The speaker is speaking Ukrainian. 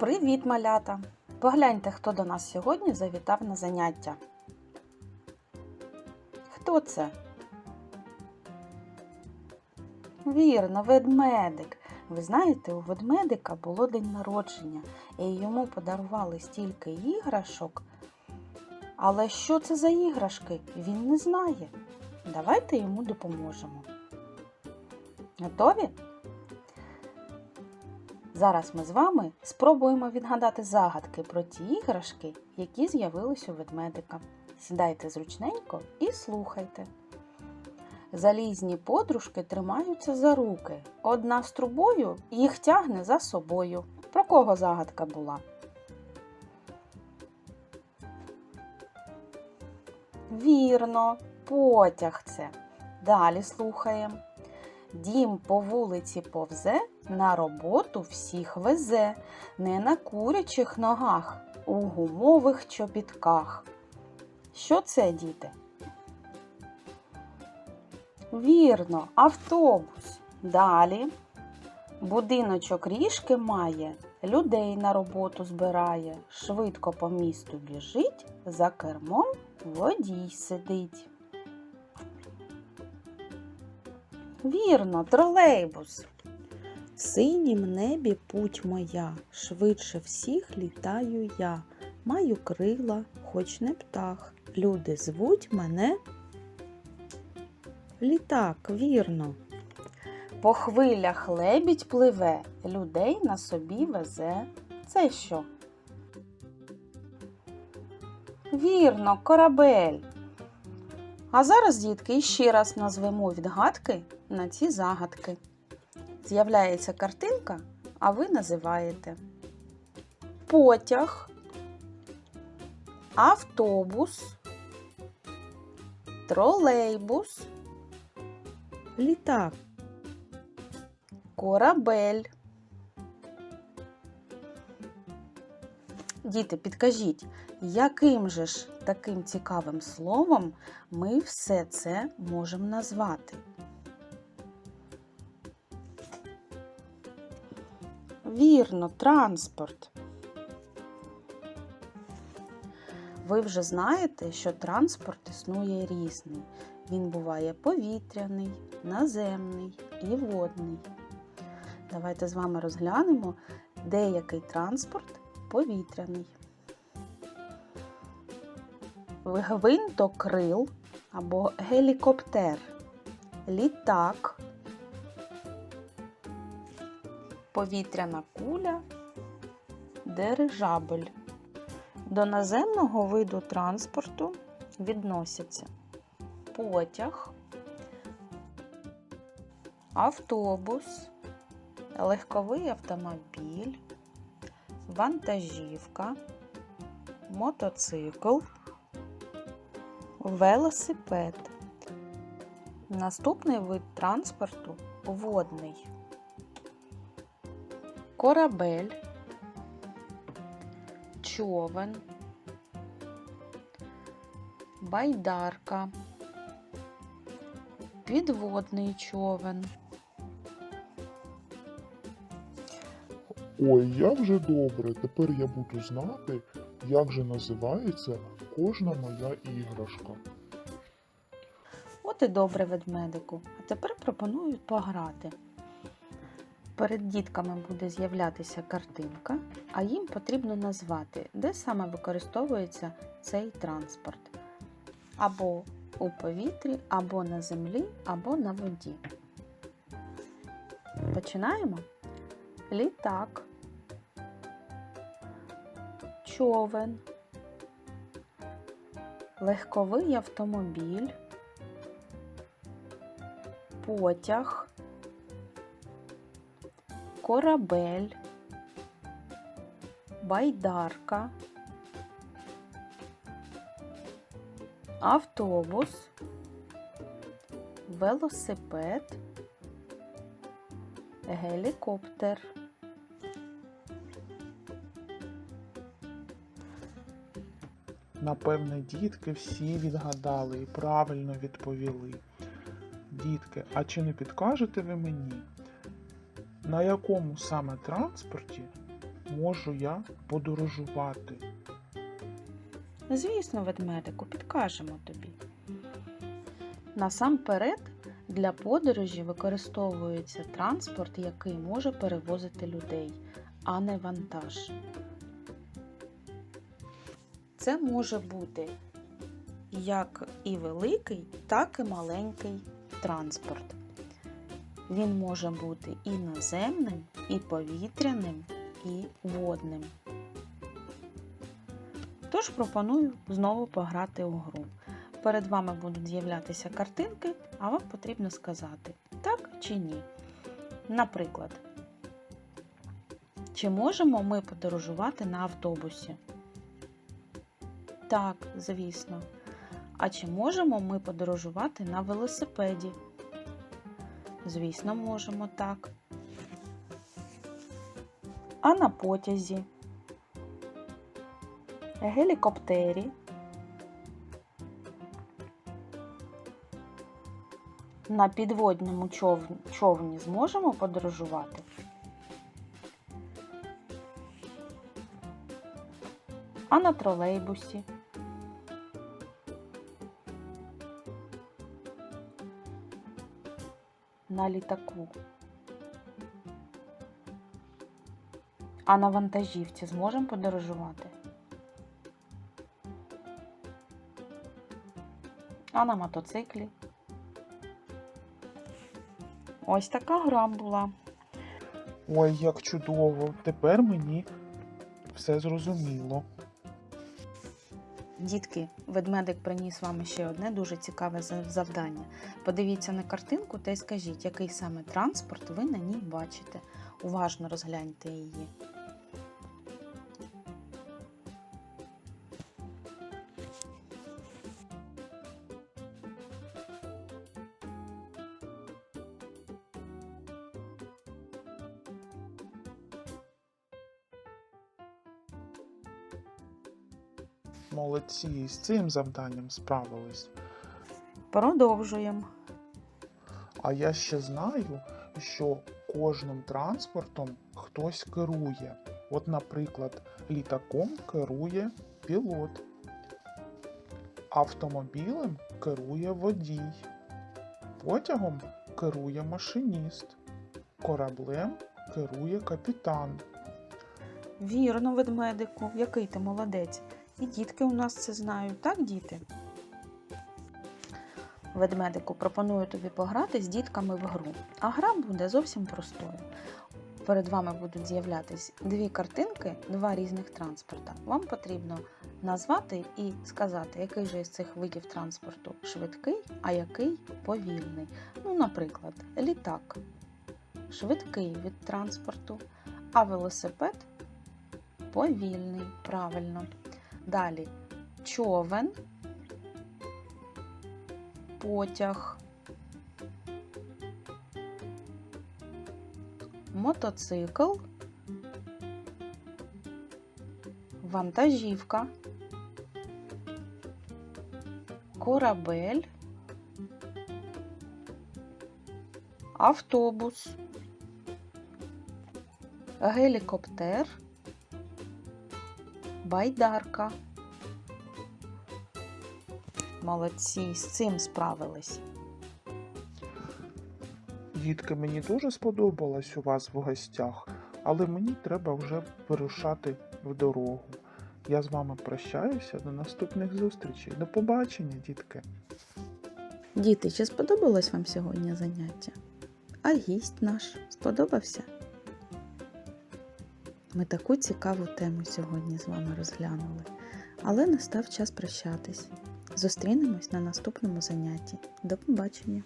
Привіт, малята! Погляньте, хто до нас сьогодні завітав на заняття. Хто це? Вірно, ведмедик. Ви знаєте, у ведмедика було день народження, і йому подарували стільки іграшок. Але що це за іграшки? Він не знає. Давайте йому допоможемо. Готові? Зараз ми з вами спробуємо відгадати загадки про ті іграшки, які з'явились у ведмедика. Сідайте зручненько і слухайте. Залізні подружки тримаються за руки. Одна з трубою їх тягне за собою. Про кого загадка була? Вірно, потяг це. Далі слухаємо. Дім по вулиці повзе, на роботу всіх везе, не на курячих ногах, у гумових чобітках. Що це, діти? Вірно, автобус. Далі. Будиночок ріжки має, людей на роботу збирає, швидко по місту біжить, за кермом водій сидить. Вірно, тролейбус. В синім небі путь моя, швидше всіх літаю я. Маю крила, хоч не птах. Люди звуть мене. Літак, вірно. По хвилях лебідь пливе, людей на собі везе. Це що? Вірно, корабель. А зараз, дітки, ще раз назвемо відгадки на ці загадки. З'являється картинка, а ви називаєте потяг, автобус, тролейбус, літак, корабель. Діти, підкажіть, яким же ж таким цікавим словом ми все це можемо назвати? Вірно, транспорт. Ви вже знаєте, що транспорт існує різний. Він буває повітряний, наземний і водний. Давайте з вами розглянемо деякий транспорт повітряний. Гвинтокрил або гелікоптер, літак, повітряна куля, дирижабель. До наземного виду транспорту відносяться потяг, автобус, легковий автомобіль, вантажівка, мотоцикл, велосипед. Наступний вид транспорту водний. Корабель, човен, байдарка, підводний човен. Ой, як же добре, тепер я буду знати, як же називається кожна моя іграшка. От і добре ведмедику. А тепер пропоную пограти. Перед дітками буде з'являтися картинка, а їм потрібно назвати, де саме використовується цей транспорт. Або у повітрі, або на землі, або на воді. Починаємо. Літак, човен, легковий автомобіль, потяг, корабель, байдарка, автобус, велосипед, гелікоптер. Напевне, дітки всі відгадали і правильно відповіли. Дітки, а чи не підкажете ви мені, на якому саме транспорті можу я подорожувати? Звісно, ведмедику, підкажемо тобі. Насамперед, для подорожі використовується транспорт, який може перевозити людей, а не вантаж. Це може бути як і великий, так і маленький транспорт. Він може бути і наземним, і повітряним, і водним. Тож пропоную знову пограти у гру. Перед вами будуть з'являтися картинки, а вам потрібно сказати так чи ні. Наприклад, чи можемо ми подорожувати на автобусі? Так, звісно. А чи можемо ми подорожувати на велосипеді? Звісно, можемо так. А на потязі? гелікоптері, на підводному човні, човні зможемо подорожувати? А на тролейбусі? На літаку? А на вантажівці зможемо подорожувати? а на мотоциклі. Ось така гра була. Ой, як чудово! Тепер мені все зрозуміло. Дітки, ведмедик приніс вам ще одне дуже цікаве за- завдання. Подивіться на картинку та й скажіть, який саме транспорт ви на ній бачите. Уважно розгляньте її. Молодці, з цим завданням справились. Продовжуємо. А я ще знаю, що кожним транспортом хтось керує. От, наприклад, літаком керує пілот, автомобілем керує водій, потягом керує машиніст, кораблем керує капітан. Вірно, ведмедику, який ти молодець. І дітки у нас це знають, так, діти? Ведмедику, пропоную тобі пограти з дітками в гру. А гра буде зовсім простою. Перед вами будуть з'являтись дві картинки, два різних транспорта. Вам потрібно назвати і сказати, який же із цих видів транспорту швидкий, а який повільний. Ну, наприклад, літак швидкий від транспорту, а велосипед повільний, правильно. Далі. Човен, потяг, мотоцикл, вантажівка, корабель, автобус, гелікоптер, байдарка. Молодці, з цим справились. Дітки, мені дуже сподобалось у вас в гостях, але мені треба вже вирушати в дорогу. Я з вами прощаюся до наступних зустрічей. До побачення, дітки! Діти, чи сподобалось вам сьогодні заняття? А гість наш сподобався? Ми таку цікаву тему сьогодні з вами розглянули, але настав час прощатись. Зустрінемось на наступному занятті. До побачення!